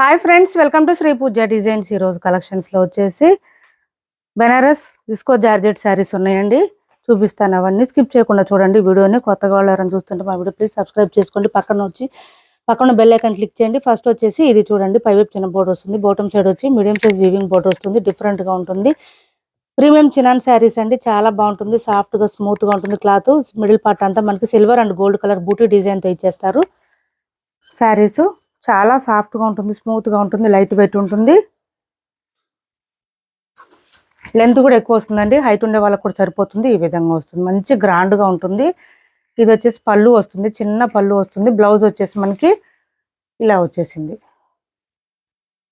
Hi friends welcome to Sri Pooja designs ఈ రోజు వచ్చేసి బెనారస్ విస్కో జార్జెట్ శారీస్ ఉన్నాయండి. చూపిస్తాను అవన్నీ. స్కిప్ చేయకుండా చూడండి వీడియోని. కొత్తగా వాళ్ళు ఎవరైనా చూస్తుంటే మా వీడియో ప్లీజ్ సబ్స్క్రైబ్ చేసుకోండి. పక్కన వచ్చి పక్కన బెల్ ఐకన్ క్లిక్ చేయండి. ఫస్ట్ వచ్చేసి ఇది చూడండి. పైవైపు చిన్న బోర్డు వస్తుంది. బాటమ్ సైడ్ వచ్చి మీడియం సైజ్ వీవింగ్ బోర్డు వస్తుంది. డిఫరెంట్గా ఉంటుంది. ప్రీమియం చినాన్ శారీస్ అండి. చాలా బాగుంటుంది. సాఫ్ట్గా స్మూత్గా స్మూత్గా ఉంటుంది క్లాత్ మిడిల్ పార్ట్ అంతా మనకి సిల్వర్ అండ్ గోల్డ్ కలర్ బూటీ డిజైన్తో ఇచ్చేస్తారు. శారీసు చాలా సాఫ్ట్గా ఉంటుంది స్మూత్గా ఉంటుంది లైట్ వెయిట్ ఉంటుంది. లెంత్ కూడా ఎక్కువ వస్తుందండి. హైట్ ఉండే వాళ్ళకి కూడా సరిపోతుంది. ఈ విధంగా వస్తుంది. మంచి గ్రాండ్గా ఉంటుంది. ఇది వచ్చేసి పళ్ళు వస్తుంది. చిన్న పళ్ళు వస్తుంది. బ్లౌజ్ వచ్చేసి మనకి ఇలా వచ్చేసింది.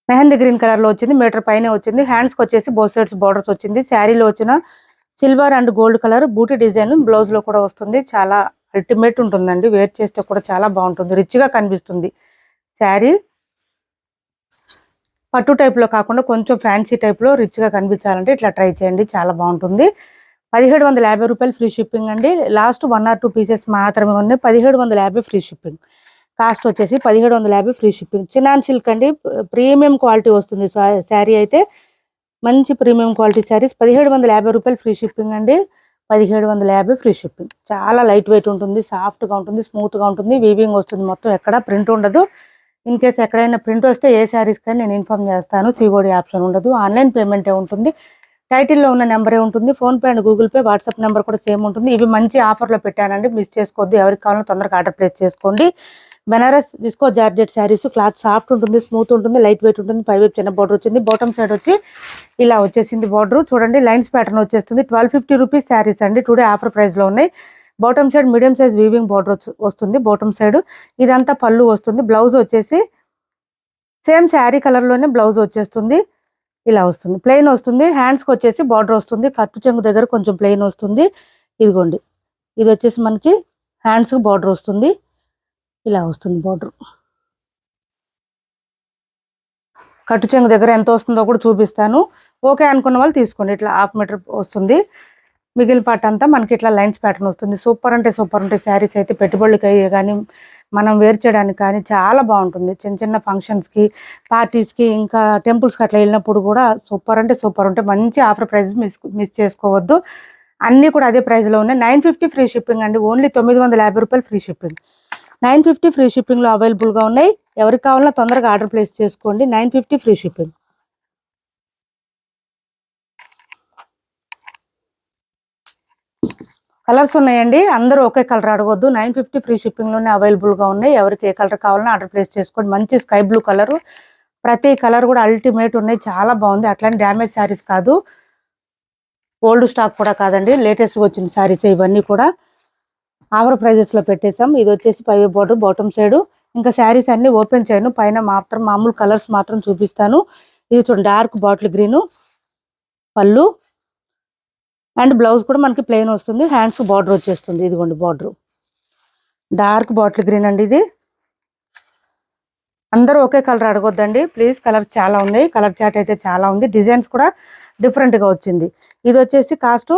మెహందీ గ్రీన్ కలర్లో వచ్చింది. మీటర్ పైన వచ్చింది. హ్యాండ్స్కి వచ్చేసి బోత్ సైడ్స్ బార్డర్స్ వచ్చింది. శారీలో వచ్చిన silver and gold colour booty design బ్లౌజ్లో కూడా వస్తుంది. చాలా అల్టిమేట్ ఉంటుందండి. వేర్ చేస్తే కూడా చాలా బాగుంటుంది. రిచ్గా కనిపిస్తుంది. శారీ. పట్టు టైప్లో కాకుండా కొంచెం ఫ్యాన్సీ టైప్లో రిచ్గా కనిపించాలంటే ఇట్లా ట్రై చేయండి చాలా బాగుంటుంది. పదిహేడు వందల యాభై రూపాయలు ఫ్రీ షిప్పింగ్ అండి. Last one or two pieces మాత్రమే ఉన్నాయి. పదిహేడు వందల యాభై ఫ్రీ షిప్పింగ్. కాస్ట్ వచ్చేసి పదిహేడు వందల యాభై ఫ్రీ షిప్పింగ్. చినాన్ సిల్క్ అండి. ప్రీమియం క్వాలిటీ వస్తుంది శారీ అయితే. మంచి ప్రీమియం క్వాలిటీ శారీస్. పదిహేడు వందల యాభై రూపాయలు ఫ్రీ షిప్పింగ్ అండి. పదిహేడు వందల యాభై ఫ్రీ షిప్పింగ్. చాలా లైట్ వెయిట్ ఉంటుంది సాఫ్ట్గా ఉంటుంది స్మూత్గా ఉంటుంది. వీవింగ్ వస్తుంది మొత్తం ఎక్కడ ప్రింట్ ఉండదు. ఇన్ కేస్ ఎక్కడైనా ప్రింట్ వస్తే ఏ శారీస్ కానీ నేను ఇన్ఫార్మ్ చేస్తాను. సిఓడి ఆప్షన్ ఉండదు. ఆన్లైన్ పేమెంటే ఉంటుంది. టైటిల్లో ఉన్న నెంబరే ఉంటుంది. PhonePe and Google Pay WhatsApp number కూడా సేమ్ ఉంటుంది. ఇవి మంచి ఆఫర్లో పెట్టానండి. మిస్ చేసుకోవద్దు. ఎవరికి కావాలో తొందరగా ఆర్డర్ ప్లేస్ చేసుకోండి. Banaras visco georgette saris cloth soft ఉంటుంది స్మూత్ ఉంటుంది లైట్ వెయిట్ ఉంటుంది. పై వైపు చిన్న బార్డర్ వచ్చింది. బాటమ్ సైడ్ వచ్చి ఇలా వచ్చేసింది బార్డర్ చూడండి లైన్స్ ప్యాటర్న్ వచ్చేస్తుంది. ట్వెల్వ్ ఫిఫ్టీ రూపీస్ శారీస్ అండి. టుడే ఆఫర్ ప్రైస్లో ఉన్నాయి. Bottom side medium size weaving border వస్తుంది. బాటమ్ సైడ్ ఇదంతా పళ్ళు వస్తుంది. బ్లౌజ్ వచ్చేసి సేమ్ శారీ కలర్లోనే బ్లౌజ్ వచ్చేస్తుంది. ఇలా వస్తుంది. ప్లెయిన్ వస్తుంది. హ్యాండ్స్కి వచ్చేసి బార్డర్ వస్తుంది. కట్టు చెంగు దగ్గర కొంచెం ప్లెయిన్ వస్తుంది. ఇదిగోండి. ఇది వచ్చేసి మనకి హ్యాండ్స్కి బార్డర్ వస్తుంది. ఇలా వస్తుంది బార్డర్ కట్టు చెంగు దగ్గర ఎంత వస్తుందో కూడా చూపిస్తాను. ఓకే అనుకున్న వాళ్ళు తీసుకోండి. ఇట్లా హాఫ్ మీటర్ వస్తుంది. మిగిలిన పార్ట్ అంతా మనకి ఇట్లా లైన్స్ ప్యాటర్న్ వస్తుంది. సూపర్ అంటే సూపర్ ఉంటాయి శారీస్ అయితే పెట్టుబడులకి అయ్యే కానీ మనం వేర్ చేయడానికి కానీ చాలా బాగుంటుంది. చిన్న చిన్న ఫంక్షన్స్కి పార్టీస్కి ఇంకా టెంపుల్స్కి అట్లా వెళ్ళినప్పుడు కూడా సూపర్ అంటే సూపర్ ఉంటాయి మంచి ఆఫర్ ప్రైస్ మిస్ మిస్ చేసుకోవద్దు. అన్నీ కూడా అదే ప్రైస్లో ఉన్నాయి. నైన్ ఫిఫ్టీ ఫ్రీ షిప్పింగ్ అండి. ఓన్లీ తొమ్మిది వందల యాభై రూపాయలు free shipping nine fifty free షిప్పింగ్లో అవైలబుల్గా ఉన్నాయి. ఎవరికి కావాలన్నా తొందరగా ఆర్డర్ ప్లేస్ చేసుకోండి. Nine fifty free shipping colours ఉన్నాయండి. అందరూ ఒకే కలర్ అడగొద్దు. నైన్ ఫిఫ్టీ ఫ్రీ షిప్పింగ్లోనే అవైలబుల్గా ఉన్నాయి. ఎవరికి ఏ కలర్ కావాలన్నా ఆర్డర్ ప్లేస్ చేసుకోండి. మంచి స్కై బ్లూ కలర్. ప్రతి కలర్ కూడా అల్టిమేట్ ఉన్నాయి. చాలా బాగుంది. అట్లానే డ్యామేజ్ శారీస్ కాదు. ఓల్డ్ స్టాక్ కూడా కాదండి. లేటెస్ట్గా వచ్చిన శారీస్ ఇవన్నీ కూడా ఆఫర్ ప్రైజెస్లో పెట్టేసాం ఇది వచ్చేసి పై బోర్డర్ బాటమ్ సైడ్. ఇంకా శారీస్ అన్ని ఓపెన్ చేయను. పైన మాత్రం మామూలు కలర్స్ మాత్రం చూపిస్తాను. ఇది చూడండి డార్క్ బాటిల్ గ్రీన్ పళ్ళు. అండ్ బ్లౌజ్ కూడా మనకి ప్లెయిన్ వస్తుంది. హ్యాండ్స్ బార్డర్ వచ్చేస్తుంది. ఇదిగోండి బార్డర్. డార్క్ బాటిల్ గ్రీన్ అండి ఇది. అందరూ ఒకే కలర్ అడగొద్దండి. ప్లీజ్ కలర్స్ చాలా ఉన్నాయి. కలర్ చాట్ అయితే చాలా ఉంది. డిజైన్స్ కూడా డిఫరెంట్గా వచ్చింది. ఇది వచ్చేసి cost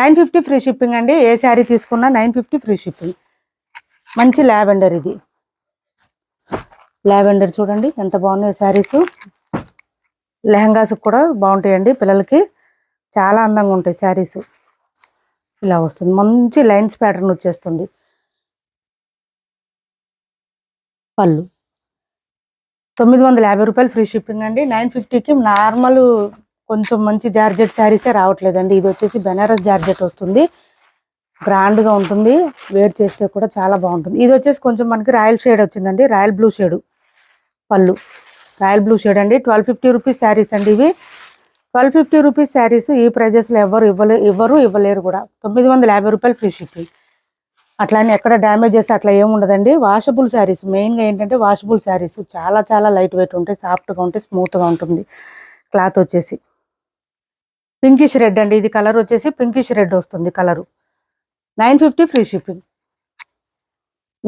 nine fifty free shipping అండి. ఏ శారీ తీసుకున్నా నైన్ ఫిఫ్టీ ఫ్రీ షిప్పింగ్. మంచి లావెండర్ ఇది. లావెండర్ చూడండి ఎంత బాగున్నాయి శారీస్. లెహంగాస్ కూడా బాగుంటాయండి పిల్లలకి. చాలా అందంగా ఉంటాయి శారీస్. ఇలా వస్తుంది. మంచి లైన్స్ ప్యాటర్న్ వచ్చేస్తుంది. పళ్ళు. తొమ్మిది వందల యాభై రూపాయలు ఫ్రీ షిప్పింగ్ అండి. నైన్ ఫిఫ్టీకి నార్మల్ కొంచెం మంచి జార్జెట్ శారీసే రావట్లేదండి. ఇది వచ్చేసి బెనారస్ జార్జెట్ వస్తుంది. గ్రాండ్గా ఉంటుంది. వేర్ చేస్తే కూడా చాలా బాగుంటుంది. ఇది వచ్చేసి కొంచెం మనకి రాయల్ షేడ్ వచ్చిందండి. Royal blue shade. పళ్ళు. రాయల్ బ్లూ షేడ్ అండి. ట్వెల్వ్ ఫిఫ్టీ రూపీస్ శారీస్ అండి ఇవి. ట్వెల్వ్ ఫిఫ్టీ రూపీస్ శారీస్ ఈ ప్రైజెస్లో ఎవరు ఇవ్వలే ఇవ్వరు ఇవ్వలేరు కూడా. తొమ్మిది వందల యాభై రూపాయలు ఫ్రీ షిప్పింగ్. అట్లానే ఎక్కడ డ్యామేజ్ చేస్తే అట్లా ఏముండదండి వాషబుల్ శారీస్ మెయిన్గా ఏంటంటే వాషబుల్ శారీస్ చాలా చాలా లైట్ వెయిట్ ఉంటాయి సాఫ్ట్గా ఉంటాయి స్మూత్గా ఉంటుంది. క్లాత్ వచ్చేసి. పింకిష్ రెడ్ అండి ఇది కలర్ వచ్చేసి పింకిష్ రెడ్ వస్తుంది colour. Nine fifty free shipping.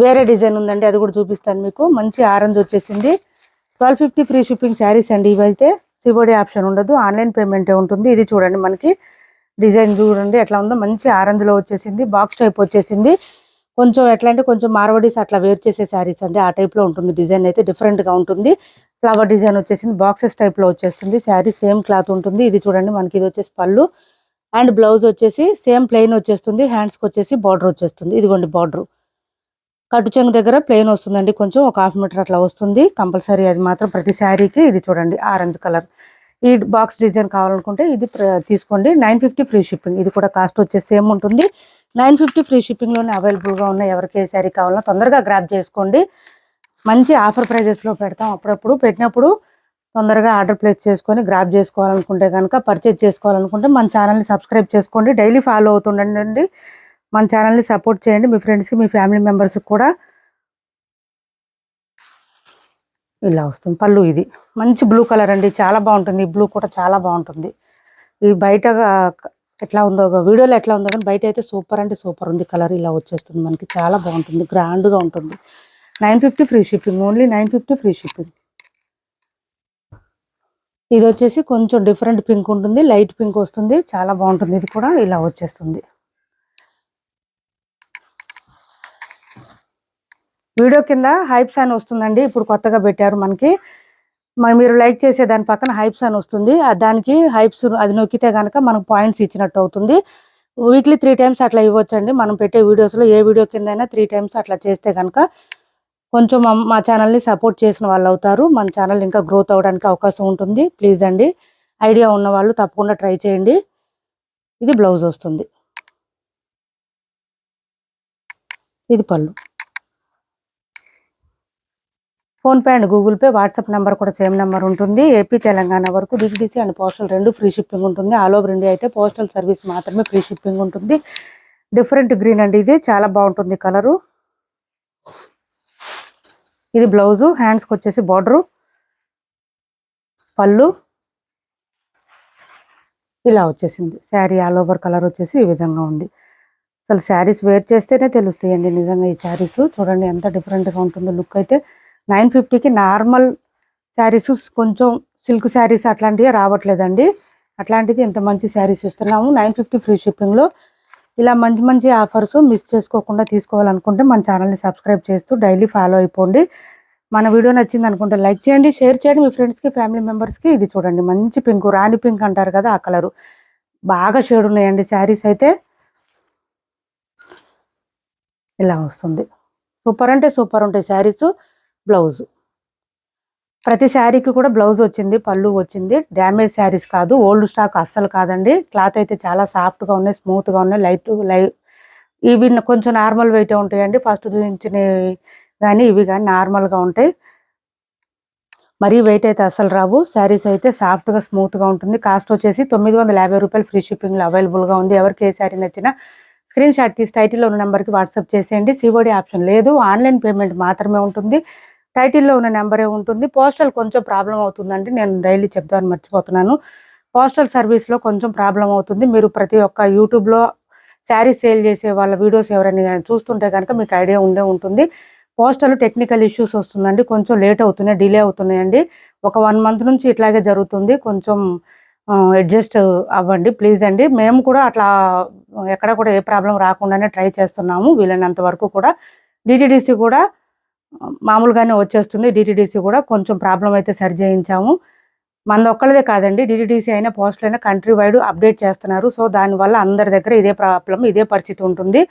వేరే డిజైన్ ఉందండి అది కూడా చూపిస్తాను మీకు. మంచి ఆరెంజ్ వచ్చేసింది. Twelve fifty free shipping saris అండి ఇవైతే. సిబోడి ఆప్షన్ ఉండదు ఆన్లైన్ పేమెంటే ఉంటుంది. ఇది చూడండి మనకి. డిజైన్ చూడండి ఎట్లా ఉందో. మంచి ఆరెంజ్లో వచ్చేసింది బాక్స్ టైప్ వచ్చేసింది. కొంచెం ఎట్లా అంటే కొంచెం మార్వడీస్ అట్లా వేర్ చేసే శారీస్ అండి ఆ టైప్లో ఉంటుంది. డిజైన్ అయితే డిఫరెంట్గా ఉంటుంది. ఫ్లవర్ డిజైన్ వచ్చేసింది బాక్సెస్ టైప్లో వచ్చేస్తుంది. శారీ సేమ్ క్లాత్ ఉంటుంది. ఇది చూడండి మనకి ఇది వచ్చేసి పళ్ళు. అండ్ బ్లౌజ్ వచ్చేసి సేమ్ ప్లెయిన్ వచ్చేస్తుంది. హ్యాండ్స్కి వచ్చేసి బార్డర్ వచ్చేస్తుంది. ఇదిగోండి బార్డర్. కట్టు చెంగు దగ్గర ప్లెయిన్ వస్తుందండి. కొంచెం ఒక హాఫ్ మీటర్ అట్లా వస్తుంది. కంపల్సరీ అది మాత్రం ప్రతి శారీకి ఇది చూడండి ఆరెంజ్ కలర్. ఈ బాక్స్ డిజైన్ కావాలనుకుంటే ఇది తీసుకోండి. Nine fifty free shipping. ఇది కూడా కాస్ట్ వచ్చేసి సేమ్ ఉంటుంది. నైన్ ఫిఫ్టీ ఫ్రీ షిప్పింగ్లోనే అవైలబుల్గా ఉన్నాయి ఎవరికి ఏ శారీ కావాలన్నా తొందరగా గ్రాప్ చేసుకోండి. మంచి ఆఫర్ ప్రైజెస్లో పెడతాం. అప్పుడప్పుడు పెట్టినప్పుడు తొందరగా ఆర్డర్ ప్లేస్ చేసుకొని గ్రాప్ చేసుకోవాలనుకుంటే కనుక పర్చేజ్ చేసుకోవాలనుకుంటే మన ఛానల్ని సబ్స్క్రైబ్ చేసుకోండి. డైలీ ఫాలో అవుతుండండి. మన ఛానల్ని సపోర్ట్ చేయండి. మీ ఫ్రెండ్స్కి మీ ఫ్యామిలీ మెంబర్స్కి కూడా ఇలా వస్తుంది. పళ్ళు ఇది. మంచి బ్లూ కలర్ అండి. చాలా బాగుంటుంది. ఈ బ్లూ కూడా చాలా బాగుంటుంది. ఈ బయట ఎట్లా ఉందో వీడియోలో ఎట్లా ఉందో కానీ బయట అయితే సూపర్ అంటే సూపర్ ఉంది. కలర్ ఇలా వచ్చేస్తుంది మనకి. చాలా బాగుంటుంది. గ్రాండ్గా ఉంటుంది. Nine fifty free shipping. Only nine fifty free shipping. ఇది వచ్చేసి కొంచెం డిఫరెంట్ పింక్ ఉంటుంది. లైట్ పింక్ వస్తుంది. చాలా బాగుంటుంది. ఇది కూడా ఇలా వచ్చేస్తుంది. వీడియో కింద హైప్స్ అని వస్తుందండి. ఇప్పుడు కొత్తగా పెట్టారు మనకి. మరి మీరు లైక్ చేసే దాని పక్కన హైప్స్ అని వస్తుంది. దానికి హైప్స్ అది నొక్కితే కనుక మనకు పాయింట్స్ ఇచ్చినట్టు అవుతుంది. వీక్లీ త్రీ టైమ్స్ అట్లా ఇవ్వచ్చండి. మనం పెట్టే వీడియోస్లో ఏ వీడియో కింద అయినా త్రీ టైమ్స్ అట్లా చేస్తే కనుక కొంచెం మా- మా ఛానల్ని సపోర్ట్ చేసిన వాళ్ళు అవుతారు. మన ఛానల్ ఇంకా గ్రోత్ అవ్వడానికి అవకాశం ఉంటుంది. ప్లీజ్ అండి. ఐడియా ఉన్న వాళ్ళు తప్పకుండా ట్రై చేయండి. ఇది బ్లౌజ్ వస్తుంది. ఇది పళ్ళు. PhonePe and Google Pay WhatsApp number కూడా సేమ్ నెంబర్ ఉంటుంది. ఏపీ తెలంగాణ వరకు డిటిడిసి అండ్ పోస్టల్ రెండు ఫ్రీ షిప్పింగ్ ఉంటుంది. ఆల్ ఓవర్ ఇండియా అయితే పోస్టల్ సర్వీస్ మాత్రమే ఫ్రీ షిప్పింగ్ ఉంటుంది. డిఫరెంట్ గ్రీన్ అండి ఇది. చాలా బాగుంటుంది కలరు. ఇది బ్లౌజు. హ్యాండ్స్కి వచ్చేసి బార్డరు. పళ్ళు. ఇలా వచ్చేసింది. శారీ ఆల్ ఓవర్ కలర్ వచ్చేసి ఈ విధంగా ఉంది. అసలు శారీస్ వేర్ చేస్తేనే తెలుస్తాయండి నిజంగా ఈ శారీస్. చూడండి ఎంత డిఫరెంట్గా ఉంటుందో లుక్ అయితే. నైన్ ఫిఫ్టీకి నార్మల్ శారీస్ కొంచెం సిల్క్ శారీస్ అట్లాంటివి రావట్లేదండి. అట్లాంటిది ఇంత మంచి శారీస్ ఇస్తున్నాము. నైన్ ఫిఫ్టీ ఫ్రీ షిప్పింగ్లో ఇలా మంచి మంచి ఆఫర్స్ మిస్ చేసుకోకుండా తీసుకోవాలనుకుంటే మన ఛానల్ని సబ్స్క్రైబ్ చేస్తూ డైలీ ఫాలో అయిపోండి. మన వీడియో నచ్చింది అనుకుంటే లైక్ చేయండి షేర్ చేయండి. మీ ఫ్రెండ్స్కి ఫ్యామిలీ మెంబర్స్కి ఇది చూడండి. మంచి పింక్ రాణి పింక్ అంటారు కదా ఆ కలరు. బాగా షేడ్ ఉన్నాయండి శారీస్ అయితే. ఇలా వస్తుంది. సూపర్ అంటే సూపర్ ఉంటాయి శారీస్. బ్లౌజ్. ప్రతి శారీకి కూడా బ్లౌజ్ వచ్చింది పళ్ళు వచ్చింది. డ్యామేజ్ శారీస్ కాదు ఓల్డ్ స్టాక్ అస్సలు కాదండి. క్లాత్ అయితే చాలా సాఫ్ట్గా ఉన్నాయి స్మూత్గా ఉన్నాయి లైట్ లై ఇవి కొంచెం నార్మల్ వెయిట్ ఉంటాయండి. ఫస్ట్ చూపించినవి కానీ ఇవి కానీ నార్మల్గా ఉంటాయి. మరీ వెయిట్ అయితే అస్సలు రావు. శారీస్ అయితే సాఫ్ట్గా స్మూత్గా ఉంటుంది. కాస్ట్ వచ్చేసి తొమ్మిది వందల యాభై రూపాయలు ఫ్రీ షిప్పింగ్లో అవైలబుల్గా ఉంది. ఎవరికి ఏ శారీ నచ్చినా స్క్రీన్ షాట్ తీసి టైటిల్లో ఉన్న నెంబర్కి వాట్సాప్ చేసేయండి. సిఓడి ఆప్షన్ లేదు. ఆన్లైన్ పేమెంట్ మాత్రమే ఉంటుంది. టైటిల్లో ఉన్న నెంబరే ఉంటుంది. పోస్టల్ కొంచెం ప్రాబ్లం అవుతుందండి. నేను డైలీ చెప్తాను మర్చిపోతున్నాను. పోస్టల్ సర్వీస్లో కొంచెం ప్రాబ్లం అవుతుంది. మీరు ప్రతి ఒక్క యూట్యూబ్లో శారీ సేల్ చేసే వాళ్ళ వీడియోస్ ఎవరైనా చూస్తుంటే కనుక మీకు ఐడియా ఉండే ఉంటుంది. పోస్టల్ టెక్నికల్ ఇష్యూస్ వస్తుందండి. కొంచెం లేట్ అవుతున్నాయి డిలే అవుతున్నాయండి. ఒక వన్ మంత్ నుంచి ఇట్లాగే జరుగుతుంది. కొంచెం అడ్జస్ట్ అవ్వండి ప్లీజ్ అండి. మేము కూడా అట్లా ఎక్కడ కూడా ఏ ప్రాబ్లం రాకుండానే ట్రై చేస్తున్నాము. వీలైనంత వరకు కూడా. డిటీడీసీ కూడా మామూలుగానే వచ్చేస్తుంది. డిటిడిసి కూడా కొంచెం ప్రాబ్లం అయితే సరి చేయించాము. మన ఒక్కళ్ళదే కాదండి డిటిడిసి అయినా పోస్టులు అయినా కంట్రీ వైడ్ అప్డేట్ చేస్తున్నారు. సో దానివల్ల అందరి దగ్గర ఇదే ప్రాబ్లం ఇదే పరిస్థితి ఉంటుంది.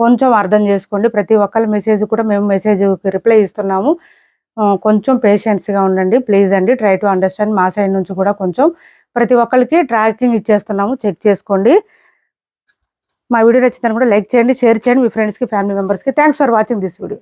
కొంచెం అర్థం చేసుకోండి. ప్రతి ఒక్కరి మెసేజ్ కూడా మేము మెసేజ్ రిప్లై ఇస్తున్నాము. కొంచెం పేషెన్స్గా ఉండండి. ప్లీజ్ అండి ట్రై టు అండర్స్టాండ్ మా సైడ్ నుంచి కూడా కొంచెం. ప్రతి ఒక్కరికి ట్రాకింగ్ ఇచ్చేస్తున్నాము. చెక్ చేసుకోండి. మా వీడియో నచ్చిందని కూడా లైక్ చేయండి షేర్ చేయండి. మీ ఫ్రెండ్స్కి ఫ్యామిలీ మెంబర్స్కి. Thanks for watching this video.